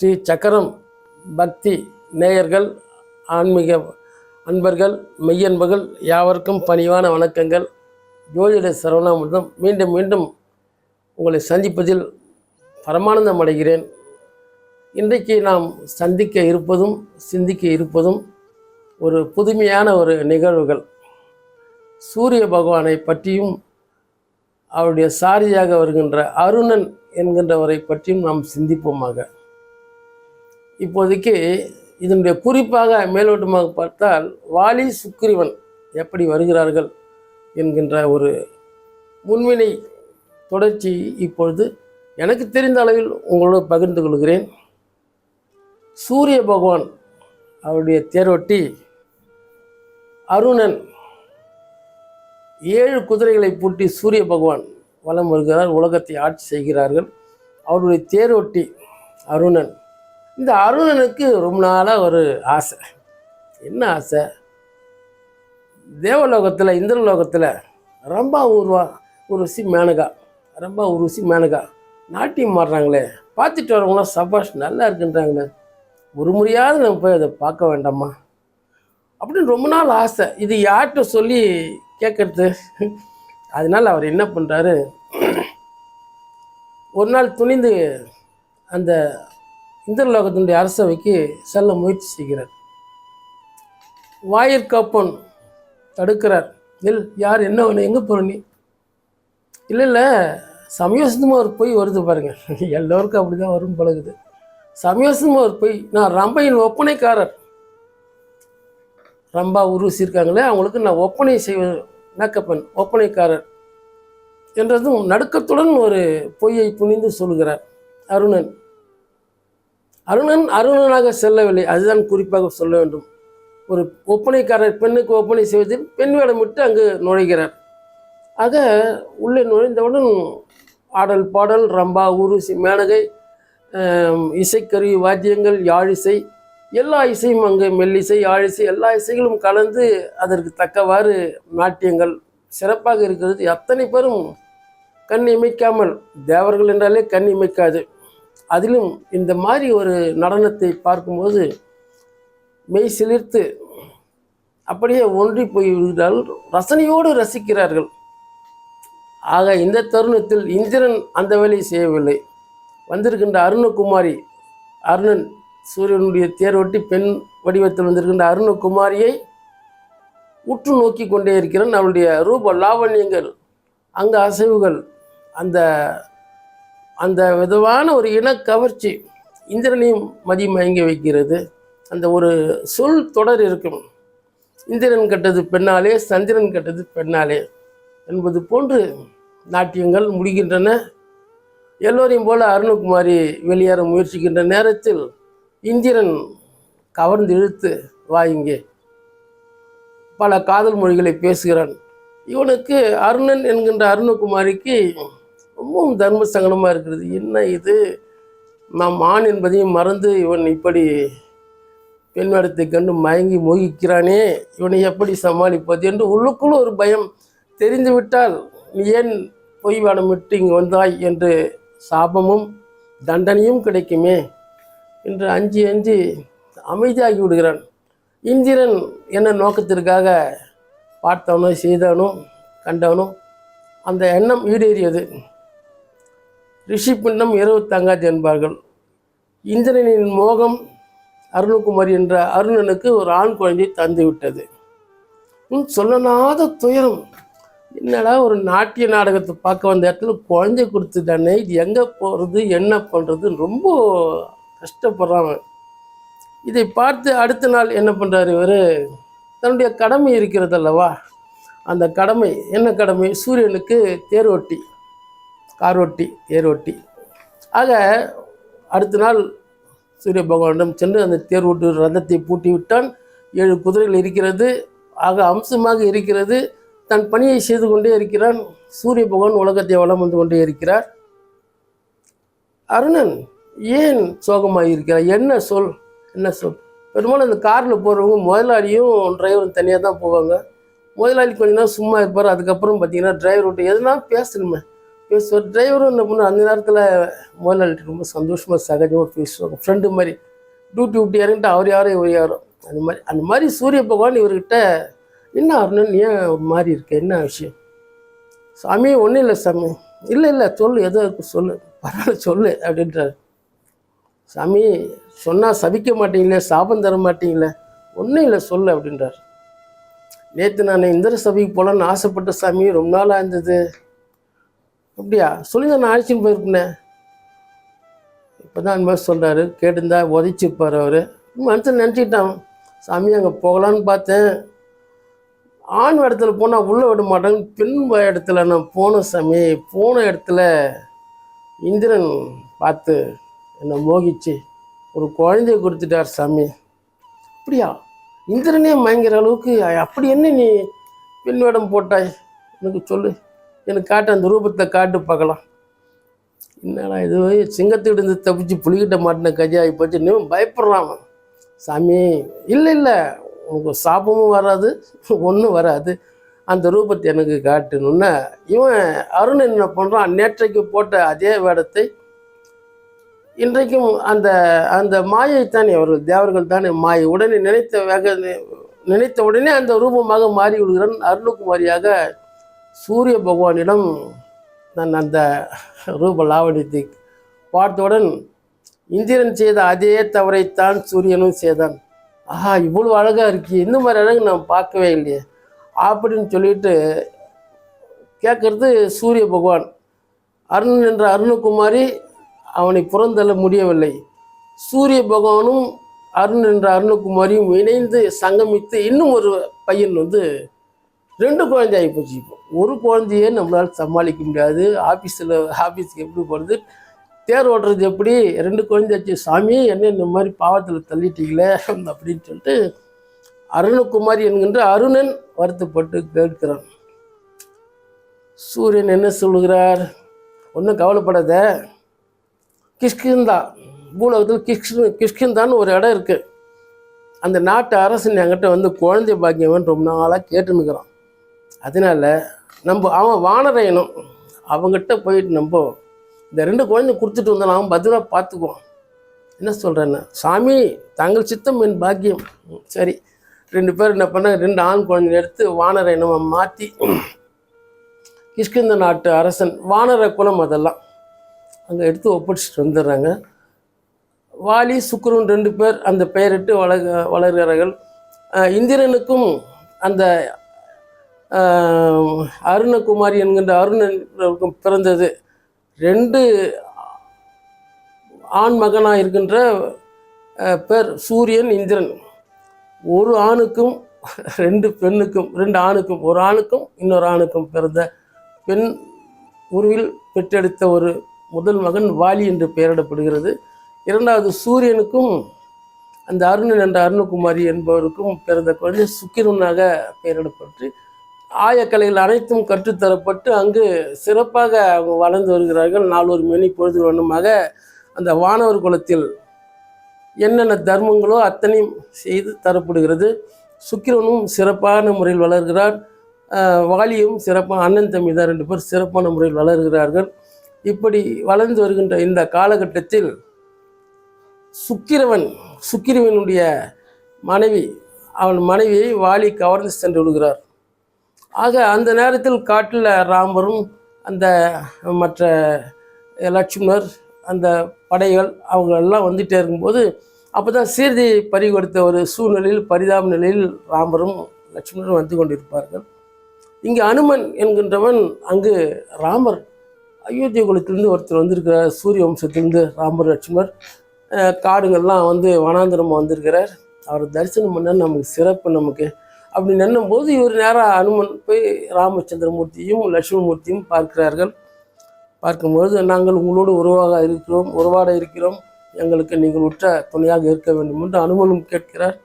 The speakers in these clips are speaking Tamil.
ஸ்ரீ சக்கரம் பக்தி நேயர்கள் ஆன்மீக அன்பர்கள் மெய்யன்பர்கள் யாவருக்கும் பணிவான வணக்கங்கள். ஜோதிட சரவணாமிர்தம் மீண்டும் மீண்டும் உங்களை சந்திப்பதில் பரமானந்தம் அடைகிறேன். இன்றைக்கு நாம் சந்திக்க இருப்பதும் சிந்திக்க இருப்பதும் ஒரு புதுமையான ஒரு நிகழ்வுகள். சூரிய பகவானை பற்றியும் அவருடைய சாரியாக வருகின்ற அருணன் என்கின்றவரை பற்றியும் நாம் சிந்திப்போமாக. இப்போதைக்கு இதனுடைய குறிப்பாக மேலோட்டமாக பார்த்தால் வாலி சுக்ரீவன் எப்படி வருகிறார்கள் என்கின்ற ஒரு முன்வினை தொடர்ச்சி இப்பொழுது எனக்கு தெரிந்த அளவில் உங்களோடு பகிர்ந்து கொள்கிறேன். சூரிய பகவான் அவருடைய தேரோட்டி அருணன் ஏழு குதிரைகளை பூட்டி சூரிய பகவான் வலம் வருகிறார் உலகத்தை ஆட்சி செய்கிறார்கள். அவருடைய தேரோட்டி அருணன் இந்த அருணனுக்கு ரொம்ப நாளாக ஒரு ஆசை. என்ன ஆசை? தேவலோகத்தில் இந்திரலோகத்தில் ரம்பா உருவா உருசி மேனகா ரம்பா உருசி மேனகா. நாட்டியம் மாடுறாங்களே பார்த்துட்டு வரவங்களாம் சபாஷ் நல்லா இருக்குன்றாங்களே. ஒரு முறையாவது நம்ம போய் அதை பார்க்க வேண்டாமா? அப்படின்னு ரொம்ப நாள் ஆசை. இது யார்கிட்ட சொல்லி கேட்கறது அதனால் அவர் என்ன பண்ணுறாரு ஒரு நாள் துணிந்து அந்த இந்திரலோகத்தினுடைய அரசவைக்கு செல்ல முயற்சி செய்கிறார். வாயிற்காப்பன் தடுக்கிறார். இல் யார் என்ன வேணும் எங்கே போகிற நீ? இல்லை இல்லை சமயோசிதமாக ஒரு பொய் வருது பாருங்கள் எல்லோருக்கும் அப்படி தான் வரும் பழகுது. சமயோசிதமாக ஒரு பொய். நான் ரம்பையின் ஒப்பனைக்காரர். ரம்பா உருவசிருக்காங்களே அவங்களுக்கு நான் ஒப்பனை செய்வது மேக்கப்பன் ஒப்பனைக்காரர் என்றதும் நடுக்கத்துடன் ஒரு பொய்யை புனிந்து சொல்கிறார் அருணன். அருணன் அருணனாக செல்லவில்லை. அதுதான் குறிப்பாக சொல்ல வேண்டும். ஒரு ஒப்பனைக்காரர் பெண்ணுக்கு ஒப்பனை செய்வதில் பெண் வேடமிட்டு அங்கு நுழைகிறார். ஆக உள்ளே நுழைந்தவுடன் ஆடல் பாடல் ரம்பா ஊருசி மேனகை இசைக்கருவி வாத்தியங்கள் யாழிசை எல்லா இசையும் அங்கு மெல்லிசை யாழிசை எல்லா இசைகளும் கலந்து அதற்கு தக்கவாறு நாட்டியங்கள் சிறப்பாக இருக்கிறது. அத்தனை பேரும் கண் இமைக்காமல் தேவர்கள் என்றாலே கண் இமைக்காது. அதிலும் இந்த மாதிரி ஒரு நடனத்தை பார்க்கும்போது மெய் சிலிர்த்து அப்படியே ஒன்றி போய் ரசனையோடு ரசிக்கிறார்கள். ஆக இந்த தருணத்தில் இந்திரன் அந்த வேலையை செய்யவில்லை. வந்திருக்கின்ற அருணகுமாரி அருணன் சூரியனுடைய தேரோட்டி பெண் வடிவத்தில் வந்திருக்கின்ற அருணகுமாரியை உற்று நோக்கி கொண்டே இருக்கிறான். அவளுடைய ரூப லாவண்யங்கள் அங்க அசைவுகள் அந்த அந்த விதமான ஒரு இனக்கவர்ச்சி இந்திரனையும் மதிமயங்க வைக்கிறது. அந்த ஒரு சொல் தொடர் இருக்கும். இந்திரன் கட்டது பெண்ணாலே சந்திரன் கட்டது பெண்ணாலே என்பது போன்று நாட்டியங்கள் முடிகின்றன. எல்லோரையும் போல அருணகுமாரி வெளியேற முயற்சிக்கின்ற நேரத்தில் இந்திரன் கவர்ந்து இழுத்து வா இங்கே. பல காதல் மொழிகளை பேசுகிறான். இவனுக்கு அருணன் என்கின்ற அருணகுமாரிக்கு ரொம்பவும் தர்ம சங்கடமாக இருக்கிறது. என்ன இது? நாம் ஆண் என்பதையும் மறந்து இவன் இப்படி பெண் வேடத்தை கண்டு மயங்கி மோகிக்கிறானே இவனை எப்படி சமாளிப்பது என்று உள்ளுக்குள் ஒரு பயம் தெரிந்துவிட்டால் நீ ஏன் பொய் வேடமிட்டு இங்கு வந்தாய் என்று சாபமும் தண்டனையும் கிடைக்குமே என்று அஞ்சு அஞ்சு அமைதியாகி விடுகிறான். இந்திரன் என்ன நோக்கத்திற்காக பார்த்தவனோ செய்தவனோ கண்டவனோ அந்த எண்ணம் ஈடேறியது. ரிஷி பிண்டம் இரவு தங்காது என்பார்கள். இந்திரனின் மோகம் அருணகுமாரி என்ற அருணனுக்கு ஒரு ஆண் குழந்தை தந்துவிட்டது. உன் சொல்லனாத துயரம். என்னடா ஒரு நாட்டிய நாடகத்தை பார்க்க வந்த இடத்துல குழந்தை கொடுத்துட்டானே இது எங்கே போகிறது என்ன பண்ணுறதுன்னு ரொம்ப கஷ்டப்படுறான். இதை பார்த்து அடுத்த நாள் என்ன பண்ணுறாரு இவர்? தன்னுடைய கடமை இருக்கிறது அல்லவா? அந்த கடமை என்ன கடமை? சூரியனுக்கு தேரோட்டி காரோட்டி தேரோட்டி ஆக அடுத்த நாள் சூரிய பகவானிடம் சென்று அந்த தேரோட்டு ரதத்தை பூட்டி விட்டான். ஏழு குதிரைகள் இருக்கிறது. ஆக அம்சமாக இருக்கிறது. தன் பணியை செய்து கொண்டே இருக்கிறான். சூரிய பகவான் உலகத்தை வளம் வந்து கொண்டே இருக்கிறார். அருணன் ஏன் சோகமாக இருக்கிறார் என்ன சொல் என்ன சொல்? பெரும்பாலும் அந்த காரில் போகிறவங்க முதலாளியும் டிரைவரும் தனியாக தான் போவாங்க. முதலாளி கொஞ்ச தான் சும்மா இருப்பார். அதுக்கப்புறம் பார்த்தீங்கன்னா டிரைவர் விட்டு எதுனா பேசணுமே. ஸோ டிரைவரும் என்ன பண்ண அந்த நேரத்தில் முதலாளிட்டு ரொம்ப சந்தோஷமாக சகஜமாக பேசுவாங்க. ஃப்ரெண்டு மாதிரி. டியூட்டி விட்டு இறங்கிட்டு அவர் யாரும் இவர் யாரும் அந்த மாதிரி அந்த மாதிரி சூரிய பகவான் இவர்கிட்ட என்ன அருணன் ஏன் ஒரு மாதிரி இருக்க? என்ன விஷயம்? சாமி ஒன்றும் இல்லை சாமி. இல்லை இல்லை சொல்லு. எதோ இருக்கு சொல்லு. பரவாயில்ல சொல்லு அப்படின்றாரு. சாமி சொன்னால் சபிக்க மாட்டீங்களே சாபம் தர மாட்டீங்களே. ஒன்றும் இல்லை சொல்லு அப்படின்றார். நேற்று நான் இந்திர சபைக்கு போகலான்னு ஆசைப்பட்ட சாமி ரொம்ப நாளாக இருந்தது அப்படியா? சொல்லுங்க நான் அழைச்சின்னு போயிருப்பேனே. இப்போ தான் அந்த மாதிரி சொல்கிறாரு கேட்டிருந்தா உதைச்சிருப்பார் அவர். மனுஷன் நினச்சிக்கிட்டான் சாமி அங்கே போகலான்னு பார்த்தேன். ஆண் இடத்துல போனால் உள்ளே விட மாட்டேன் பெண் இடத்துல நான் போன சாமி. போன இடத்துல இந்திரன் பார்த்து என்னை மோகிச்சு ஒரு குழந்தைய கொடுத்துட்டார் சாமி. அப்படியா? இந்திரனே மயங்கிற அளவுக்கு அப்படி என்ன நீ பெண் வேடம் போட்டாய்? எனக்கு சொல்லு. எனக்கு காட்டு அந்த ரூபத்தை காட்டு பார்க்கலாம். என்னடா இது? சிங்கத்திலிருந்து தப்பிச்சு புளிக்கிட்ட மாட்டின கஜா போச்சு. இன்னும் பயப்படுறான். சாமி இல்லை இல்லை. உனக்கு சாபமும் வராது ஒன்றும் வராது. அந்த ரூபத்தை எனக்கு காட்டணும்னா இவன் அருண் என்ன பண்ணுறான் நேற்றைக்கு போட்ட அதே வேடத்தை இன்றைக்கும் அந்த அந்த மாயை தானே அவர்கள் தேவர்கள் தானே மாயை. உடனே நினைத்த வேக நினைத்த உடனே அந்த ரூபமாக மாறி விடுகிறான் அருணகுமாரியாக சூரிய பகவானிடம் நான் அந்த ரூப லாவணியத்தை பார்த்தவுடன் இந்திரன் செய்த அதே தவறைத்தான் சூரியனும் செய்தான். ஆஹா இவ்வளோ அழகாக இருக்குது இந்த மாதிரி அழகு நான் பார்க்கவே இல்லையே. அப்படின்னு சொல்லிட்டு கேட்குறது சூரிய பகவான். அருண் என்ற அருணகுமாரி அவனை புறந்தள்ள முடியவில்லை. சூரிய பகவானும் அருண் என்ற அருணகுமாரியும் இணைந்து சங்கமித்து இன்னும் ஒரு பையன் வந்து ரெண்டு குழந்தை ஆகிப்போச்சு இப்போ. ஒரு குழந்தையே நம்மளால் சமாளிக்க முடியாது. ஆஃபீஸில் ஆஃபீஸுக்கு எப்படி போகிறது தேர் ஓட்டுறது எப்படி? ரெண்டு குழந்தையாச்சு சாமி என்ன இந்த மாதிரி பாவத்தில் தள்ளிட்டீங்களே அப்படின்னு சொல்லிட்டு அருணகுமாரி என்கின்ற அருணன் வருத்தப்பட்டு கேட்கிறான். சூரியன் என்ன சொல்லுகிறார்? ஒன்றும் கவலைப்படாத. கிஷ்கிந்தா. பூலோகத்தில் கிஷ்கின் கிஷ்கிந்தான்னு ஒரு இடம் இருக்குது அந்த நாட்டு அரசன் என்கிட்ட வந்து குழந்தை பாக்கியவன் ரொம்ப நாளாக கேட்டுன்னுக்குறான் அதனால நம்ம அவன் வானரையனும் அவங்ககிட்ட போயிட்டு நம்ம இந்த ரெண்டு குழந்தை கொடுத்துட்டு வந்தாலும் அவன் பத்திரமாக பார்த்துக்குவோம் என்ன சொல்கிறேன்னு சாமி தங்கள் சித்தம் என் பாக்கியம். சரி ரெண்டு பேர் என்ன பண்ண ரெண்டு ஆண் குழந்தைய எடுத்து வானரையனவை மாற்றி கிஷ்கிந்த நாட்டு அரசன் வானர குலம் அதெல்லாம் அங்கே எடுத்து ஒப்படைச்சிட்டு வந்துடுறாங்க. வாலி சுக்ரன் ரெண்டு பேர் அந்த பெயரிட்டு வளர்க வளர்கிறார்கள். இந்திரனுக்கும் அந்த அருணகுமாரி என்கின்ற அருணன் பிறந்தது. ரெண்டு ஆண் மகனாக இருக்கின்ற பேர் சூரியன் இந்திரன். ஒரு ஆணுக்கும் ரெண்டு பெண்ணுக்கும் ரெண்டு ஆணுக்கும் ஒரு ஆணுக்கும் இன்னொரு ஆணுக்கும் பிறந்த பெண் உருவில் பெற்றெடுத்த ஒரு முதல் மகன் வாலி என்று பெயரிடப்படுகிறது. இரண்டாவது சூரியனுக்கும் அந்த அருணன் என்ற அருணகுமாரி என்பவருக்கும் பிறந்த குழந்தை சுக்கிரனாக பெயரிடப்பட்டு ஆயக்கலைகள் அனைத்தும் கற்றுத்தரப்பட்டு அங்கு சிறப்பாக அவங்க வளர்ந்து வருகிறார்கள். நாளொரு மணி பொழுது வண்ணமாக அந்த வானவர் குலத்தில் என்னென்ன தர்மங்களோ அத்தனையும் செய்து தரப்படுகிறது. சுக்கிரனும் சிறப்பான முறையில் வளர்கிறார். வாலியும் சிறப்பான அண்ணன் தம்பி தான் ரெண்டு பேர் சிறப்பான முறையில் வளர்கிறார்கள். இப்படி வளர்ந்து வருகின்ற இந்த காலகட்டத்தில் சுக்கிரவன் சுக்கிரவனுடைய மனைவி அவன் மனைவியை வாலி கவர்ந்து சென்று விடுகிறார். ஆக அந்த நேரத்தில் காட்டில் ராமரும் அந்த மற்ற லட்சுமணர் அந்த படைகள் அவங்களெல்லாம் வந்துகிட்டே இருக்கும்போது அப்போ தான் சீர்தியை பறிகொடுத்த ஒரு சூழ்நிலையில் பரிதாப நிலையில் ராமரும் லட்சுமணரும் வந்து கொண்டிருப்பார்கள். இங்கே அனுமன் என்கின்றவன் அங்கு ராமர் அயோத்திய குலத்திலிருந்து ஒருத்தர் வந்திருக்கிறார் சூரிய வம்சத்திலிருந்து ராமர் லட்சுமர். காடுங்கள்லாம் வந்து வனாந்திரமாக வந்திருக்கிறார். அவர் தரிசனம் பண்ண நமக்கு சிறப்பு நமக்கு அப்படி நின்னும்போது இவர் நேராக அனுமன் போய் ராமச்சந்திரமூர்த்தியும் லட்சுமணமூர்த்தியும் பார்க்கிறார்கள். பார்க்கும்பொழுது நாங்கள் உங்களோடு உருவாக இருக்கிறோம் உருவாட இருக்கிறோம். எங்களுக்கு நீங்கள் உற்ற துணையாக இருக்க வேண்டும் என்று அனுமனும் கேட்கிறார்.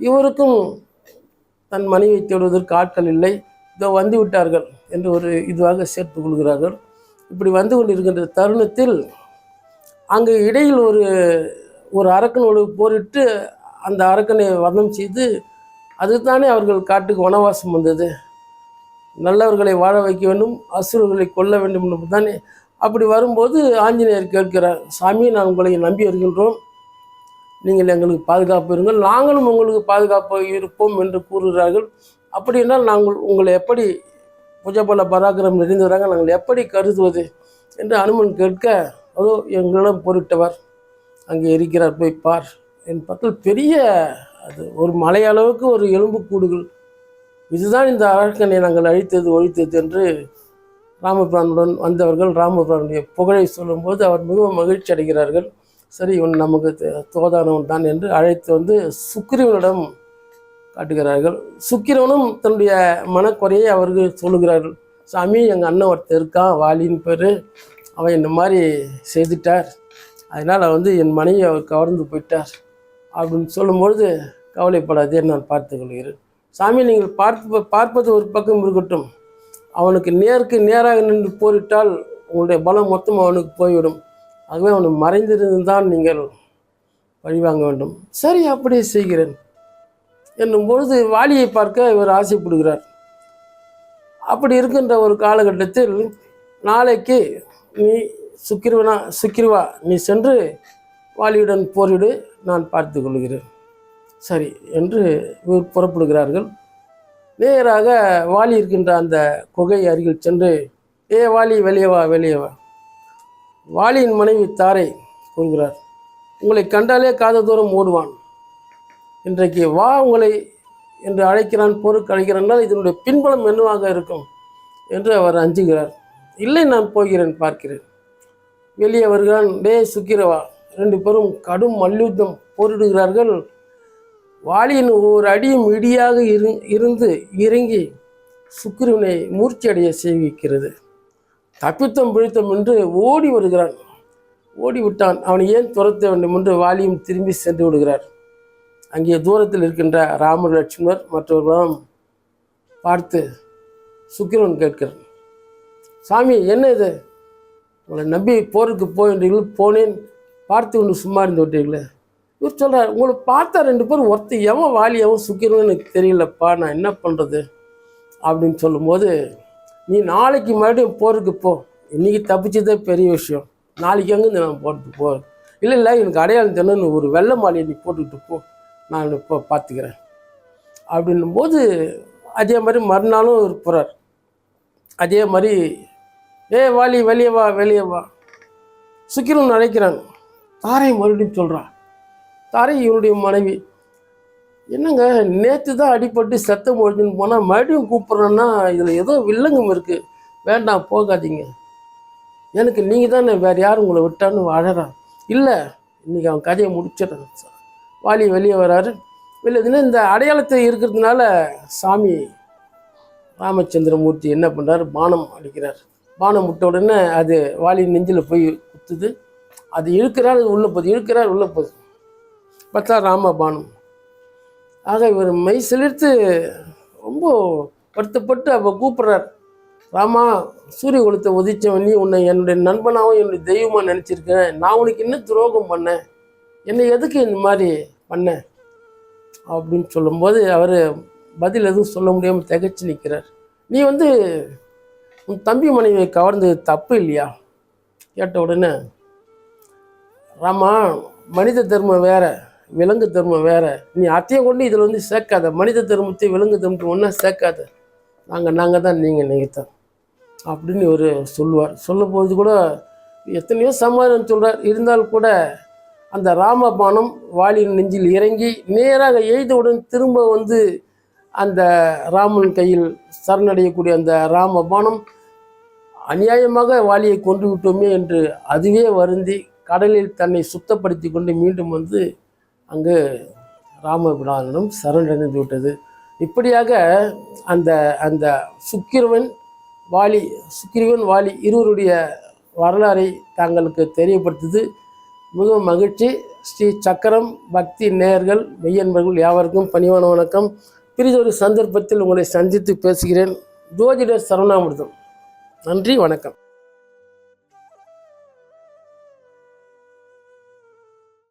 இவருக்கும் தன் மனைவியை தேடுவதற்கு ஆட்கள் இல்லை. இதோ வந்து விட்டார்கள் என்று ஒரு இதுவாக சேர்த்து கொள்கிறார்கள். இப்படி வந்து கொண்டிருக்கின்ற தருணத்தில் அங்கே இடையில் ஒரு ஒரு அரக்கனோடு போரிட்டு அந்த அரக்கனை வதம் செய்து அதுதானே அவர்கள் காட்டுக்கு வனவாசம் வந்தது. நல்லவர்களை வாழ வைக்க வேண்டும் அசுரர்களை கொல்ல வேண்டும் என்று தானே அப்படி வரும்போது ஆஞ்சநேயர் கேட்கிறார் சாமி நான் உங்களை நம்பி வருகின்றோம். நீங்கள் எங்களுக்கு பாதுகாப்பு இருங்கள். நாங்களும் உங்களுக்கு பாதுகாப்பாக இருப்போம் என்று கூறுகிறார்கள். அப்படி என்றால் நாங்கள் உங்களை எப்படி புஜபல பராக்கிரம் நிறைந்தவராக நாங்கள் எப்படி கருதுவது என்று அனுமன் கேட்க அதோ எங்களிடம் பொருட்டவர் அங்கே இருக்கிறார் போய் பார் என் பக்கத்தில் பெரிய அது ஒரு மலையளவுக்கு ஒரு எலும்புக்கூடுகள் இதுதான் இந்த அரக்கனை நாங்கள் அழித்தது ஒழித்தது என்று ராமபிரானுடன் வந்தவர்கள் ராமபிரானுடைய புகழை சொல்லும்போது அவர் மிகவும் மகிழ்ச்சி அடைகிறார்கள். சரி இவன் நமக்கு தோதானவன் தான் என்று அழைத்து வந்து சுக்கிரவனிடம் காட்டுகிறார்கள். சுக்கிரவனும் தன்னுடைய மனக்குறையை அவர்கள் சொல்லுகிறார்கள். சாமி எங்கள் அண்ணன் ஒருத்தர் இருக்கான் வாலின்னு பேர். அவன் இந்த மாதிரி செய்துட்டார். அதனால் வந்து என் மனைவி அவர் கவர்ந்து போயிட்டார். அப்படின்னு சொல்லும்பொழுது கவலைப்படாதே நான் பார்த்துக்கொள்கிறேன் சாமி நீங்கள் பார்ப்ப பார்ப்பது ஒரு பக்கம் இருக்கட்டும். அவனுக்கு நேருக்கு நேராக நின்று போரிட்டால் உங்களுடைய பலம் மொத்தம் அவனுக்கு போய்விடும். ஆகவே அவனை மறைந்திருந்துதான் நீங்கள் பழிவாங்க வேண்டும். சரி அப்படியே செய்கிறேன். என்னும் பொழுது வாலியை பார்க்க இவர் ஆசைப்படுகிறார். அப்படி இருக்கின்ற ஒரு காலகட்டத்தில் நாளைக்கு நீ சுக்கிரவனா சுக்கிரவா நீ சென்று வாலியுடன் போரிடு நான் பார்த்து கொள்கிறேன். சரி என்று இவர் புறப்படுகிறார்கள். நேராக வாலி இருக்கின்ற அந்த குகை அருகில் சென்று ஏ வாலி வெளியே வா வெளியே வா. வாலியின் மனைவி தாரை கூறுகிறார் உங்களை கண்டாலே காத தூரம் ஓடுவான். இன்றைக்கு வா உங்களை என்று அழைக்கிறான் போருக்கு அழைக்கிறான் இதனுடைய பின்பலம் என்னவாக இருக்கும்? என்று அவர் அஞ்சுகிறார் இல்லை நான் போகிறேன் பார்க்கிறேன். வெளியே வருகிறான் டே சுக்கிரவா. ரெண்டு பேரும் கடும் மல்யுத்தம் போரிடுகிறார்கள். வாளியின் ஒவ்வொரு அடியும் இடியாக இரு இருந்து இறங்கி சுக்கிரவனை மூர்ச்சியடைய செய்விக்கிறது. தப்பித்தம் பிடித்தம் என்று ஓடி வருகிறான். ஓடி விட்டான். அவனை ஏன் துரத்த வேண்டும் என்று வாலியும் திரும்பி சென்று விடுகிறார். அங்கே தூரத்தில் இருக்கின்ற ராமர் லட்சுமணர் மற்றவர்களும் பார்த்து சுக்கிரவன் கேட்கிறான் சாமி என்ன இது? உங்களை நம்பி போருக்கு போய் போனேன். பார்த்து கொண்டு சும்மா இருந்து விட்டீங்களே இவர் சொல்கிறார் உங்களை பார்த்தா ரெண்டு பேரும் ஒருத்தர் எவன் வாலி எவன் சுக்கிரவன் எனக்கு தெரியலப்பா நான் என்ன பண்ணுறது அப்படின்னு சொல்லும்போது நீ நாளைக்கு மறுபடியும் போருக்கு போ. இன்றைக்கி தப்பிச்சதே பெரிய விஷயம். நாளைக்கு எங்கேருந்து நான் போட்டு போ? இல்லை இல்லை எனக்கு அடையாளம் தெரியணும் ஒரு வெள்ளை மாலையை நீ போட்டுக்கிட்டு போ. நான் இப்போ பார்த்துக்கிறேன் அப்படின்னும் போது அதே மாதிரி மறுநாளும் இருப்பார் அதே மாதிரி ஏ வாலி வெளியே வா வெளியே வா. சுக்கிரம் நினைக்கிறாங்க தாரை மறுபடியும் சொல்கிறான் தாரை இவனுடைய மனைவி. என்னங்க நேற்று தான் அடிப்பட்டு சத்தம் ஒழிஞ்சுன்னு போனால் மறுபடியும் கூப்பிட்றேன்னா இதில் ஏதோ வில்லங்கம் இருக்குது வேண்டாம் போகாதீங்க. எனக்கு நீங்கள் தானே வேறு யாரும் உங்களை விட்டான்னு அழறான் இல்லை இன்றைக்கி அவன் கதையை முடிச்சிடறான் வாலி வெளியே வராரு. வெளியே இந்த அடையாளத்தை இருக்கிறதுனால சாமி ராமச்சந்திரமூர்த்தி என்ன பண்ணுறாரு பானம் அடிக்கிறார். பானம் விட்ட உடனே அது வாலி நெஞ்சில் போய் குத்துது. அது இழுக்கிறார் உள்ளே போகுது இழுக்கிறார் உள்ளே போகுது. பார்த்தா ராமபானம் ஆக இவர் மெய் சிலிர்த்து ரொம்ப வருத்தப்பட்டு அப்போ கூப்பிட்றார். ராமா சூரிய குலத்தை உதிச்சவன் நீ உன்னை என்னுடைய நண்பனாகவும் என்னுடைய தெய்வமாக நினச்சிருக்கேன் நான் உனக்கு என்ன துரோகம் பண்ணேன் என்னை எதுக்கு இந்த மாதிரி பண்ண? அப்படின்னு சொல்லும்போது அவர் பதில் எதுவும் சொல்ல முடியாமல் திகைச்சு நிற்கிறார் நீ வந்து உன் தம்பி மனைவியை கவர்ந்தது தப்பு இல்லையா? கேட்ட உடனே ராமா மனித தர்மம் வேறு. விலங்கு தர்மம் வேற. நீ அத்தையை கொண்டு இதில் வந்து சேர்க்காத. மனித தர்மத்தை விலங்கு தர்மத்தை ஒன்றா சேர்க்காத. நாங்கள் நாங்கள் தான் நீங்கள் நீங்கள் தான். அப்படின்னு இவர் சொல்லுவார். சொல்ல போது கூட எத்தனையோ சமாதானம் சொல்கிறார் இருந்தால் கூட அந்த ராமபானம் வாலியின் நெஞ்சில் இறங்கி நேராக எய்தவுடன் திரும்ப வந்து அந்த ராமன் கையில் சரணடையக்கூடிய அந்த ராமபானம் அநியாயமாக வாலியை கொன்று விட்டோமே என்று அதுவே வருந்தி கடலில் தன்னை சுத்தப்படுத்தி கொண்டு மீண்டும் வந்து அங்கு ராமபிரானிடம் சரணடைந்து விட்டது. இப்படியாக அந்த அந்த சுக்கிரவன் வாலி சுக்கிரவன் வாலி இருவருடைய வரலாறை தாங்களுக்கு தெரியப்படுத்துது. மிகவும் மகிழ்ச்சி. ஸ்ரீ சக்கரம் பக்தி நேயர்கள் மெய்யன்பர்கள் யாவருக்கும் பணிவான வணக்கம். பிரிதொரு சந்தர்ப்பத்தில் உங்களை சந்தித்து பேசுகிறேன். ஜோதிடர் சரவணாமிர்தம் நன்றி வணக்கம்.